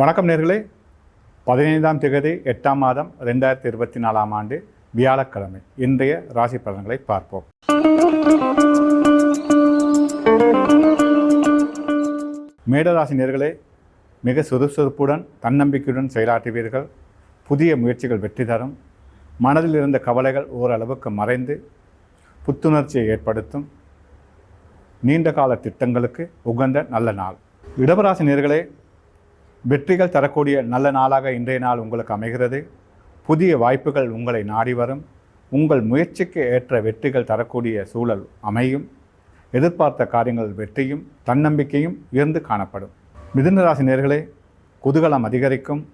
வணக்கம் நேர்களே. பதினைந்தாம் திகதி எட்டாம் மாதம் ரெண்டாயிரத்தி இருபத்தி நாலாம் ஆண்டு வியாழக்கிழமை. இன்றைய ராசி பலன்களை பார்ப்போம். மேடராசி நேர்களே மிக சுறுசுறுப்புடன் தன்னம்பிக்கையுடன் செயலாற்றுவீர்கள். புதிய முயற்சிகள் வெற்றி தரும். மனதில் இருந்த கவலைகள் ஓரளவுக்கு மறைந்து புத்துணர்ச்சியை ஏற்படுத்தும். நீண்ட கால திட்டங்களுக்கு உகந்த நல்ல நாள். இடவராசி நேர்களே வெற்றிகள் தரக்கூடிய நல்ல நாளாக இன்றைய நாள் உங்களுக்கு அமைகிறது. புதிய வாய்ப்புகள் உங்களை நாடி வரும். உங்கள் முயற்சிக்கு ஏற்ற வெற்றிகள் தரக்கூடிய சூழல் அமையும். எதிர்பார்த்த காரியங்கள் வெற்றியும் தன்னம்பிக்கையும் உயர்ந்து காணப்படும். மிதுன நேர்களே குதூகலம் அதிகரிக்கும்.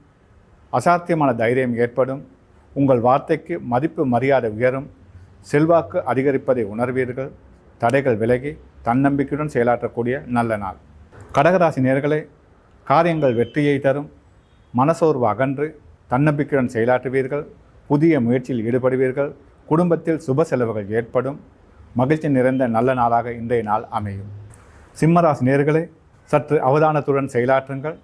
அசாத்தியமான தைரியம் ஏற்படும். உங்கள் வார்த்தைக்கு மதிப்பு மரியாதை உயரும். செல்வாக்கு அதிகரிப்பதை உணர்வீர்கள். தடைகள் விலகி தன்னம்பிக்கையுடன் செயலாற்றக்கூடிய நல்ல நாள். கடகராசி நேர்களே காரியங்கள் வெற்றியை தரும். மனசோர்வு அகன்று தன்னம்பிக்கையுடன் செயலாற்றுவீர்கள். புதிய முயற்சியில் ஈடுபடுவீர்கள். குடும்பத்தில் சுப செலவுகள் ஏற்படும். மகிழ்ச்சி நிறைந்த நல்ல நாளாக இன்றைய நாள் அமையும். சிம்மராசி நேர்களே சற்று அவதானத்துடன் செயலாற்றுங்கள்.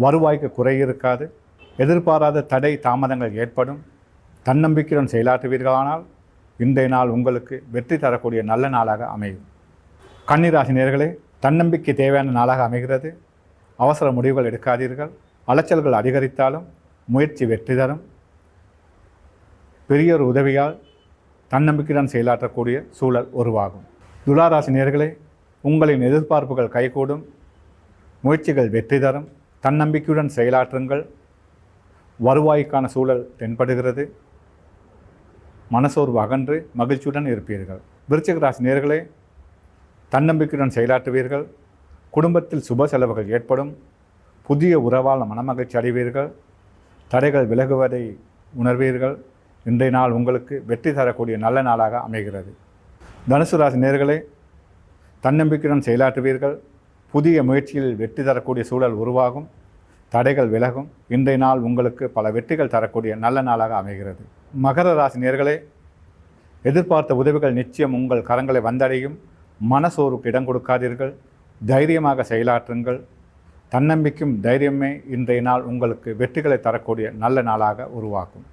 வருவாய்க்கு குறை இருக்காது. எதிர்பாராத தடை தாமதங்கள் ஏற்படும். தன்னம்பிக்கையுடன் செயலாற்றுவீர்களானால் இன்றைய நாள் உங்களுக்கு வெற்றி தரக்கூடிய நல்ல நாளாக அமையும். கன்னிராசி நேர்களே தன்னம்பிக்கை தேவையான நாளாக அமைகிறது. அவசர முடிவுகள் எடுக்காதீர்கள். அலைச்சல்கள் அதிகரித்தாலும் முயற்சி வெற்றி தரும். பெரியோர் உதவியால் தன்னம்பிக்கையுடன் செயலாற்றக்கூடிய சூழல் உருவாகும். துளாராசி நேர்களே உங்களின் எதிர்பார்ப்புகள் கைகூடும். முயற்சிகள் வெற்றி தரும். தன்னம்பிக்கையுடன் செயலாற்றுங்கள். வருவாய்க்கான சூழல் தென்படுகிறது. மனசோர்வு அகன்று மகிழ்ச்சியுடன் இருப்பீர்கள். விருச்சிக ராசி நேர்களே தன்னம்பிக்கையுடன் செயலாற்றுவீர்கள். குடும்பத்தில் சுப செலவுகள் ஏற்படும். புதிய உறவால் மனமகிழ்ச்சி அடைவீர்கள். தடைகள் விலகுவதை உணர்வீர்கள். இன்றைய நாள் உங்களுக்கு வெற்றி தரக்கூடிய நல்ல நாளாக அமைகிறது. தனுசு ராசி நேர்களே தன்னம்பிக்கையுடன் செயலாற்றுவீர்கள். புதிய முயற்சியில் வெற்றி தரக்கூடிய சூழல் உருவாகும். தடைகள் விலகும். இன்றைய நாள் உங்களுக்கு பல வெற்றிகள் தரக்கூடிய நல்ல நாளாக அமைகிறது. மகர ராசி நேர்களே எதிர்பார்த்த உதவிகள் நிச்சயம் உங்கள் கரங்களை வந்தடையும். மனசோருக்கு இடம் கொடுக்காதீர்கள். தைரியமாக செயலாற்றுங்கள். தன்னம்பிக்கையும் தைரியமே இன்றைய நாள் உங்களுக்கு வெற்றிகளை தரக்கூடிய நல்ல நாளாக உருவாக்கும்.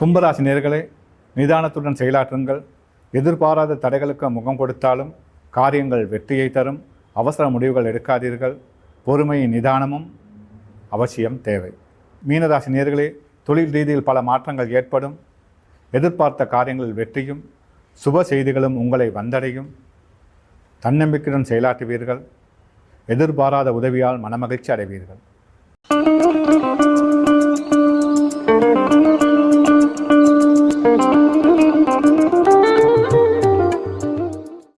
கும்பராசி நேர்களே நிதானத்துடன் செயலாற்றுங்கள். எதிர்பாராத தடைகளுக்கு முகம் கொடுத்தாலும் காரியங்கள் வெற்றியை தரும். அவசர முடிவுகள் எடுக்காதீர்கள். பொறுமையின் நிதானமும் அவசியம் தேவை. மீனராசி நேர்களே தொழில் ரீதியில் பல மாற்றங்கள் ஏற்படும். எதிர்பார்த்த காரியங்களில் வெற்றியும் சுப செய்திகளும் உங்களை வந்தடையும். தன்னம்பிக்கையுடன் செயலாற்றுவீர்கள். எதிர்பாராத உதவியால் மனமகிழ்ச்சி அடைவீர்கள்.